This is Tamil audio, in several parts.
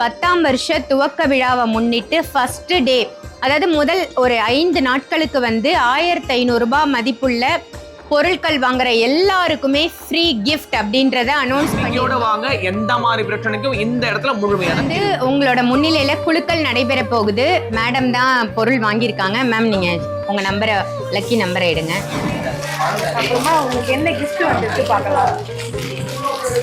பத்தாம் வருஷ துவக்க விழாவை முன்னிட்டு ஃபர்ஸ்ட் டே அதாவது முதல் ஒரு ஐந்து நாட்களுக்கு வந்து ஆயிரத்தி ஐநூறுரூபா மதிப்புள்ள பொருட்கள் வாங்குற எல்லாருக்குமே ஃப்ரீ gift அப்படின்றத அனௌன்ஸ் பண்ணி இதோட வாங்க எந்த மாதிரி பிரச்சனைக்கும் இந்த இடத்துல முழுமையான வந்து உங்களோட முன்னிலையில குழுக்கள் நடைபெற போகுது. மேடம் தான் பொருள் வாங்கியிருக்காங்க. மேம் நீங்க உங்க நம்பரை லக்கி நம்பரை எடுங்க. அப்புறமா உங்களுக்கு என்ன gift வந்துருக்கு பார்க்கலாம்.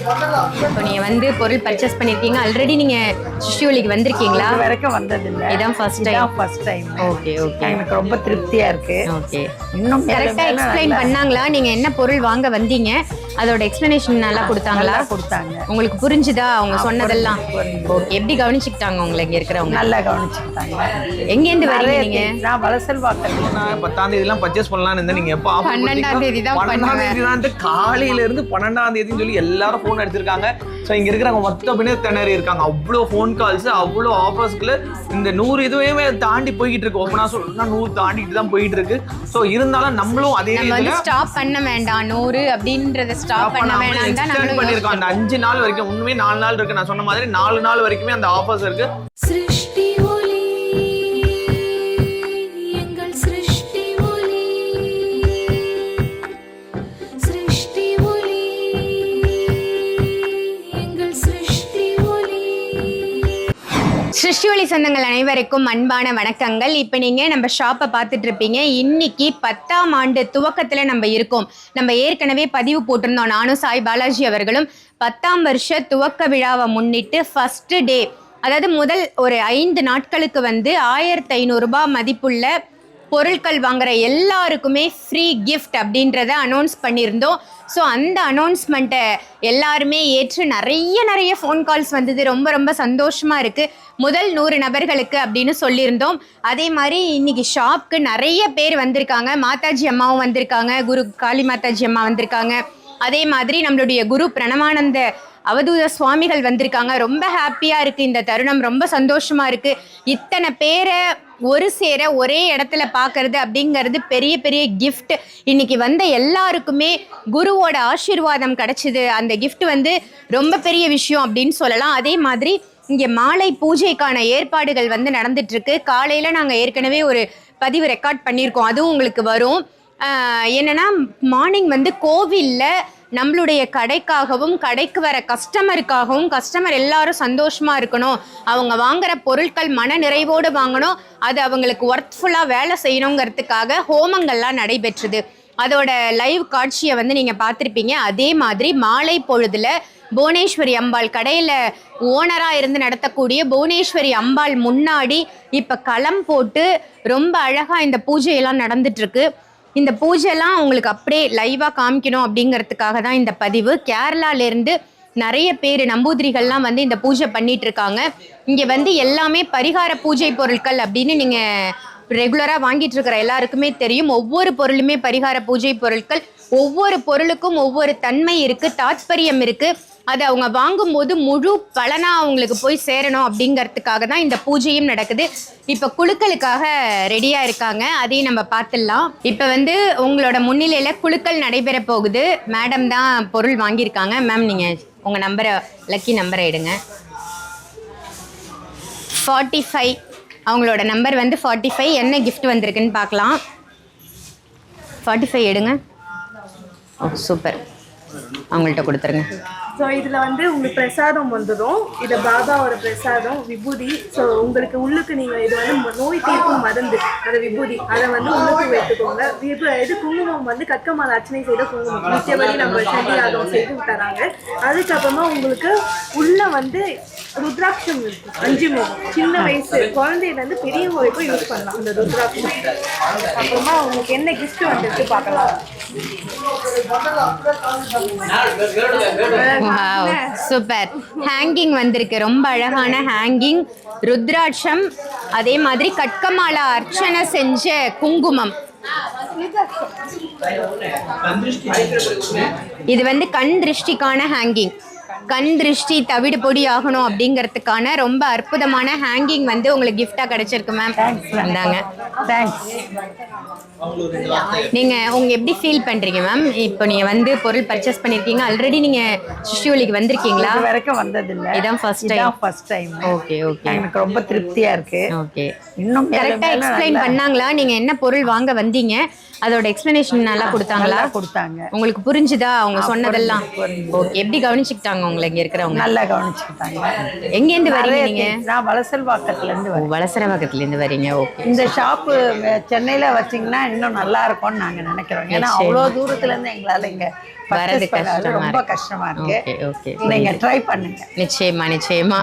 இப்போ நீங்க வந்து பொருள் பர்ச்சேஸ் பண்ணிருக்கீங்க. ஆல்ரெடி நீங்க சிஷ்யூலிக்கு வந்திருக்கீங்களா? வரைக்கும் வந்ததில்லை. இதான் time. இதான் ஃபர்ஸ்ட் டைம் ஓகே ஓகே எனக்கு ரொம்ப திருப்தியா இருக்கு. ஓகே இன்னும் மேல கரெக்டா மேல எக்ஸ்பிளைன் பண்ணாங்களா? நீங்க என்ன பொருள் வாங்க வந்தீங்க? அதோட எக்ஸ்பிளனேஷன் நல்லா கொடுத்தாங்களா? கொடுத்தாங்க. உங்களுக்கு புரிஞ்சுதா? அவங்க சொன்னதெல்லாம்? எப்படி கவனிச்சுக்கிட்டாங்க உங்களை இங்க இருக்கிறவங்க? நல்லா கவனிச்சுட்டாங்க எங்க இருந்து வரீங்க. நான் வளசல் வாக்கல் நான் பத்தாம் தேதி எல்லாம் பர்ச்சேஸ் பண்ணலாம்னு இருந்தேன். நீங்க எப்போ பன்னெண்டாம் தேதி தான் பன்னெண்டாம். தேதி தான் காலையில இருந்து பன்னெண்டாம் தேதின்னு சொல்லி எல்லாரும் போன் எடுத்திருக்காங்க ஸோ இங்க இருக்கிறவங்க மொத்த பேர் திணறி இருக்காங்க. அவ்வளோ ஃபோன் கால்ஸ் அவ்வளோ ஆஃபர்ஸ்க்குள்ள இந்த நூறு இதுவே தாண்டி போய்கிட்டு இருக்கு. ஓப்பனா சொல்லணும்னா நூறு தாண்டிட்டு தான் போயிட்டு இருக்கு. ஸோ இருந்தாலும் நம்மளும் அதே ஸ்டாப் பண்ண வேண்டாம். நூறு அப்படின்றத ஸ்டாப் பண்ண வேண்டாம் தான் எக்ஸ்டெண்ட் பண்ணியிருக்கோம். அந்த அஞ்சு நாள் வரைக்கும் உண்மையே நாலு நாள் இருக்கு. நான் சொன்ன மாதிரி நாலு நாள் வரைக்குமே அந்த ஆஃபர்ஸ் இருக்கு. சிருஷ்டி சிருஷ்டிவழி சொந்தங்கள் அனைவருக்கும் அன்பான வணக்கங்கள். இப்போ நீங்கள் நம்ம ஷாப்பை பார்த்துட்டு இருப்பீங்க இன்னைக்கு பத்தாம் ஆண்டு துவக்கத்தில் நம்ம இருக்கோம். நம்ம ஏற்கனவே பதிவு போட்டிருந்தோம். நானும் சாய் பாலாஜி அவர்களும் பத்தாம் வருஷ துவக்க விழாவை முன்னிட்டு ஃபஸ்ட்டு டே அதாவது முதல் ஒரு ஐந்து நாட்களுக்கு வந்து ஆயிரத்தி ஐநூறுரூபா மதிப்புள்ள பொருட்கள் வாங்குற எல்லாருக்குமே ஃப்ரீ கிஃப்ட் அப்படின்றத அனௌன்ஸ் பண்ணியிருந்தோம். ஸோ அந்த அனௌன்ஸ்மெண்ட்டை எல்லாருமே ஏற்று நிறைய நிறைய ஃபோன் கால்ஸ் வந்தது. ரொம்ப ரொம்ப சந்தோஷமாக இருக்குது முதல் நூறு நபர்களுக்கு அப்படின்னு சொல்லியிருந்தோம். அதே மாதிரி இன்னைக்கு ஷாப்க்கு நிறைய பேர் வந்திருக்காங்க. மாதாஜி அம்மாவும் வந்திருக்காங்க. குரு காளி மாதாஜி அம்மா வந்திருக்காங்க. அதே மாதிரி நம்மளுடைய குரு பிரணவானந்த அவதூத சுவாமிகள் வந்திருக்காங்க. ரொம்ப ஹாப்பியாக இருக்குது இந்த தருணம் ரொம்ப சந்தோஷமாக இருக்குது இத்தனை பேரை ஒரு சேர ஒரே இடத்துல பார்க்கறது அப்படிங்கிறது பெரிய பெரிய கிஃப்ட் இன்னைக்கு வந்த எல்லாருக்குமே குருவோட ஆசீர்வாதம் கிடைச்சிது. அந்த கிஃப்ட் வந்து ரொம்ப பெரிய விஷயம் அப்படின்னு சொல்லலாம். அதே மாதிரி இங்கே மாலை பூஜைக்கான ஏற்பாடுகள் வந்து நடந்துட்டுருக்கு. காலையில் நாங்கள் ஏற்கனவே ஒரு பதிவு ரெக்கார்ட் பண்ணியிருக்கோம். அதுவும் உங்களுக்கு வரும். என்னென்னா மார்னிங் வந்து கோவிலில் நம்மளுடைய கடைக்காகவும் கடைக்கு வர கஸ்டமருக்காகவும் கஸ்டமர் எல்லாரும் சந்தோஷமாக இருக்கணும். அவங்க வாங்குற பொருட்கள் மன நிறைவோடு வாங்கணும். அது அவங்களுக்கு ஒர்த்ஃபுல்லாக வேலை செய்யணுங்கிறதுக்காக ஹோமங்கள்லாம் நடைபெற்றுது. அதோட லைவ் காட்சியை வந்து நீங்கள் பார்த்துருப்பீங்க. அதே மாதிரி மாலை பொழுதில் புவனேஸ்வரி அம்பாள் கடையில் ஓனராக இருந்து நடத்தக்கூடிய புவனேஸ்வரி அம்பாள் முன்னாடி இப்போ களம் போட்டு ரொம்ப அழகாக இந்த பூஜையெல்லாம் நடந்துட்டுருக்கு. இந்த பூஜைலாம் உங்களுக்கு அப்படியே லைவாக காமிக்கணும் அப்படிங்கிறதுக்காக தான் இந்த பதிவு. கேரளாலேருந்து நிறைய பேர் நம்பூதிரிகள்லாம் வந்து இந்த பூஜை பண்ணிட்டு இருக்காங்க இங்கே வந்து எல்லாமே பரிகார பூஜை பொருட்கள் அப்படின்னு நீங்கள் ரெகுலராக வாங்கிட்டு இருக்கிற எல்லாருக்குமே தெரியும். ஒவ்வொரு பொருளுமே பரிகார பூஜை பொருட்கள் ஒவ்வொரு பொருளுக்கும் ஒவ்வொரு தன்மை இருக்குது தாத்பரியம் இருக்குது அது அவங்க வாங்கும்போது முழு பலனாக அவங்களுக்கு போய் சேரணும் அப்படிங்கிறதுக்காக தான் இந்த பூஜையும் நடக்குது. இப்போ குழுக்களுக்காக ரெடியாக இருக்காங்க. அதையும் நம்ம பார்த்துடலாம். இப்போ வந்து உங்களோட முன்னிலையில் குழுக்கள் நடைபெற போகுது. மேடம் தான் பொருள் வாங்கியிருக்காங்க. மேம் நீங்கள் உங்கள் நம்பரை லக்கி நம்பரை எடுங்க. ஃபார்ட்டி ஃபைவ் அவங்களோட நம்பர் வந்து ஃபார்ட்டி ஃபைவ் என்ன கிஃப்ட் வந்திருக்குன்னு பார்க்கலாம். ஃபார்ட்டி ஃபைவ் எடுங்க. ஓ சூப்பர் அவங்கள்ட்ட கொடுத்துருங்க. ஸோ இதில் வந்து உங்களுக்கு பிரசாதம் வந்துடும் இது பாபாவோட பிரசாதம் விபூதி. ஸோ உங்களுக்கு உள்ளுக்கு நீங்கள் இது வந்து நோய் தீர்க்கும் மருந்து அந்த விபூதி. அதை வந்து உள்ளுக்கு வைத்துக்கோங்க. விபு இது குங்குமம் வந்து கற்கமால அர்ச்சனை செய்த குங்குமம். நித்தியபடி நம்ம சண்டி யாகம் செய்து தராங்க. அதுக்கப்புறமா உங்களுக்கு உள்ள வந்து ருத்ராட்சம் இருக்கு அஞ்சு முகம் சின்ன வயசு. குழந்தையிலேருந்து பெரியவங்க வரைக்கும் யூஸ் பண்ணலாம் அந்த ருத்ராட்சம். அப்புறமா உங்களுக்கு என்ன கிஃப்ட் வந்துருக்கு பார்க்கலாம். சூப்பர் ஹேங்கிங் வந்திருக்கு. ரொம்ப அழகான ஹேங்கிங் ருத்ராட்சம். அதே மாதிரி கட்கமாலா அர்ச்சனை செஞ்ச குங்குமம். இது வந்து கண் திருஷ்டிக்கான ஹேங்கிங் கண் திருஷ்டி தவிடு பொடி ஆகணும் அப்படிங்கிறதுக்கான ரொம்ப அற்புதமான ஹேங்கிங் வந்து உங்களுக்கு கிஃப்டா கிடைச்சிருக்கு மேம் இந்தாங்க. தேங்க்ஸ் நீங்க உங்க எப்படி ஃபீல் பண்றீங்க மேம் இப்போ நீங்க வந்து பொருள் பர்ச்சேஸ் பண்ணிருக்கீங்க. ஆல்ரெடி நீங்க சிஷ்யூலிக்கு வந்திருக்கீங்களா? வரைக்கும் வந்ததில்லை. இதான் time. இதான் ஃபர்ஸ்ட் டைம் ஓகே ஓகே எனக்கு ரொம்ப திருப்தியா இருக்கு. ஓகே இன்னும் மேல கரெக்டா மேல எக்ஸ்பிளைன் பண்ணாங்களா? நீங்க என்ன பொருள் வாங்க வந்தீங்க? அதோட எக்ஸ்பிளனேஷன் நல்லா கொடுத்தாங்களா? கொடுத்தாங்க. உங்களுக்கு புரிஞ்சுதா? அவங்க சொன்னதெல்லாம். ஓகே எப்படி கவனிச்சுக்கிட்டாங்க உங்களை இங்க இருக்கிறவங்க. நல்லா கவனிச்சுக்கிட்டாங்க. எங்க இருந்து வரீங்க நீங்க. நான் வலசல்வாக்கத்துல இருந்து வரேன். வளசரவாக்கத்துல இருந்து வரீங்க. ஓகே. இந்த ஷாப்பு சென்னையில வச்சீங்கன்னா இன்னும் நல்லா இருக்கும்னு நாங்க நினைக்கிறோம். ஏன்னா. அவ்வளவு தூரத்துல இருந்து எங்களால இங்க வரது கஷ்டமா ரொம்ப இருக்கு. கஷ்டமா இருக்கு. Okay okay. நீங்க ட்ரை பண்ணுங்க. நிச்சயமா நிச்சயமா.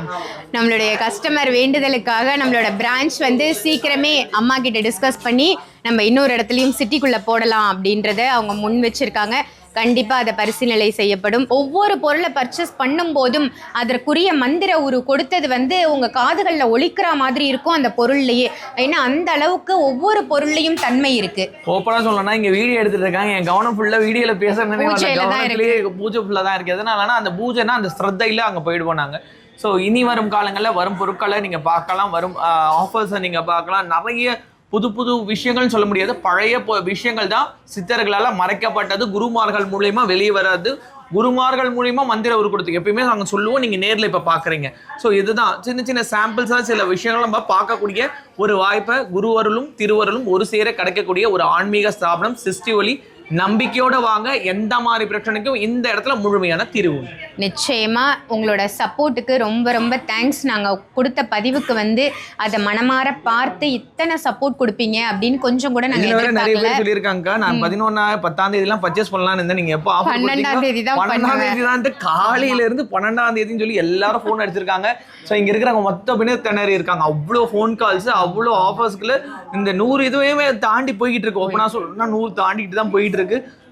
நம்மளுடைய கஸ்டமர் வேண்டுதலுக்காக நம்மளோட பிரான்ச் வந்து சீக்கிரமே அம்மா கிட்ட டிஸ்கஸ் பண்ணி நம்ம இன்னொரு இடத்துலயும் சிட்டிக்குள்ள போடலாம் அப்படின்றத அவங்க முன் வச்சிருக்காங்க. கண்டிப்பா அதை பரிசீலனை செய்யப்படும். ஒவ்வொரு பொருளை பர்ச்சேஸ் பண்ணும் போதும் அதற்குரிய மந்திர உரு கொடுத்தது வந்து உங்க காதுகள்ல ஒலிக்கிற மாதிரி இருக்கும் அந்த பொருள்லயே. ஏன்னா அந்த அளவுக்கு ஒவ்வொரு பொருள்லயும் தன்மை இருக்கு. ஓப்பனா சொல்லணும்னா இங்க வீடியோ எடுத்துட்டு இருக்காங்க. என் கவனம் ஃபுல்லா வீடியோல பேசுறதுனே வரல பூஜையில தான் கவனத்திலேயே பூஜை ஃபுல்லா தான் இருக்கு. எதனாலனா அந்த பூஜைனா அந்த ஸ்ரத்தையில அங்க போயிடுவோம் நாங்க. ஸோ இனி வரும் காலங்களில் வரும் பொருட்களை நீங்க பார்க்கலாம். வரும் ஆஃபர்ஸை நீங்க பார்க்கலாம். நிறைய புது புது விஷயங்கள்னு சொல்ல முடியாது. பழைய விஷயங்கள் தான் சித்தர்களால் மறைக்கப்பட்டது. குருமார்கள் மூலயமா வெளியே வராது குருமார்கள் மூலியமாக மந்திர உரு கொடுத்து எப்பயுமே நாங்கள் சொல்லுவோம் நீங்கள் நேரில் இப்போ பார்க்குறீங்க ஸோ இதுதான். சின்ன சின்ன சாம்பிள்ஸாக சில விஷயங்கள் நம்ம பார்க்கக்கூடிய ஒரு வாய்ப்பை குருவருளும் திருவருளும் ஒரு சேர கிடைக்கக்கூடிய ஒரு ஆன்மீக ஸ்தாபனம் சிஸ்டி ஒளி நம்பிக்கையோட வாங்க எந்த மாதிரி பிரச்சனைக்கும் இந்த இடத்துல முழுமையான தீர்வு. நிச்சயமா உங்களோட சப்போர்ட்டுக்கு ரொம்ப ரொம்ப தேங்க்ஸ் நாங்கள் கொடுத்த பதிவுக்கு வந்து அதை மனமார பார்த்து இத்தனை சப்போர்ட் கொடுப்பீங்க அப்படின்னு கொஞ்சம் கூட நாங்கள் வேற நிறைய பேர் சொல்லியிருக்காங்க நான் பதினொன்னா பத்தாம் தேதி எல்லாம் பர்ச்சேஸ் பண்ணலாம்னு இருந்தேன். நீங்க எப்போ பன்னெண்டாம் தேதி தான் பன்னெண்டாம். தேதி தான் காலையில இருந்து பன்னெண்டாம் தேதின்னு சொல்லி எல்லாரும் ஃபோன் அடிச்சிருக்காங்க. ஸோ இங்க இருக்கிறவங்க மொத்த பேர் திணறி இருக்காங்க. அவ்வளோ ஃபோன் கால்ஸ் அவ்வளோ ஆஃபர்ஸ்க்குள்ள இந்த நூறு இதுவே தாண்டி போய்கிட்டு இருக்கு. ஓப்பனா சொல்லணும்னா நூறு தாண்டிட்டு தான் போயிட்டு இருக்கு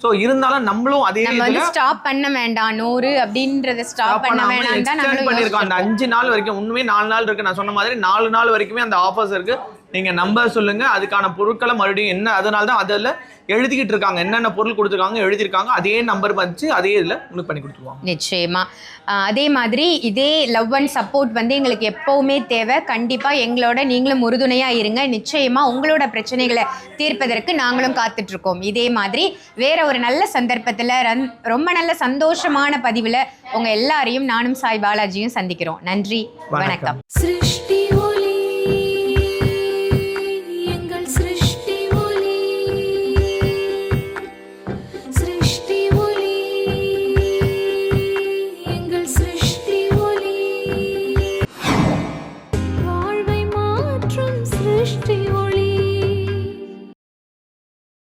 ஸோ இருந்தாலும் நம்மளும் அதே நம்ம ஸ்டாப் பண்ண வேண்டாம். நூறு அப்படின்றத ஸ்டாப் பண்ண வேண்டாம் பண்ணிருக்கோம் அந்த. அஞ்சு நாள் வரைக்கும் இன்னுமே நாலு நாள் இருக்கு. நான் சொன்ன மாதிரி நாலு நாள் வரைக்குமே அந்த ஆஃபர்ஸ் இருக்கு. நீங்கள் நம்பர் சொல்லுங்கள் அதுக்கான பொருட்களை மறுபடியும் என்ன அதனால தான் அதில் எழுதிக்கிட்டு இருக்காங்க. என்னென்ன பொருள் கொடுத்துருக்காங்க எழுதியிருக்காங்க அதே நம்பர் வச்சு அதே இதில் உங்களுக்கு பண்ணி கொடுத்துருவாங்க. நிச்சயமாக அதே மாதிரி இதே லவ் அண்ட் சப்போர்ட் வந்து எங்களுக்கு எப்போவுமே தேவை. கண்டிப்பாக எங்களோட நீங்களும் உறுதுணையாக இருங்க. நிச்சயமாக உங்களோட பிரச்சனைகளை தீர்ப்பதற்கு நாங்களும் காத்துட்ருக்கோம். இதே மாதிரி வேற ஒரு நல்ல சந்தர்ப்பத்தில் ரன் ரொம்ப நல்ல சந்தோஷமான பதிவில் உங்கள் எல்லாரையும் நானும் சாய் பாலாஜியும் சந்திக்கிறோம். நன்றி. வணக்கம். சிருஷ்டி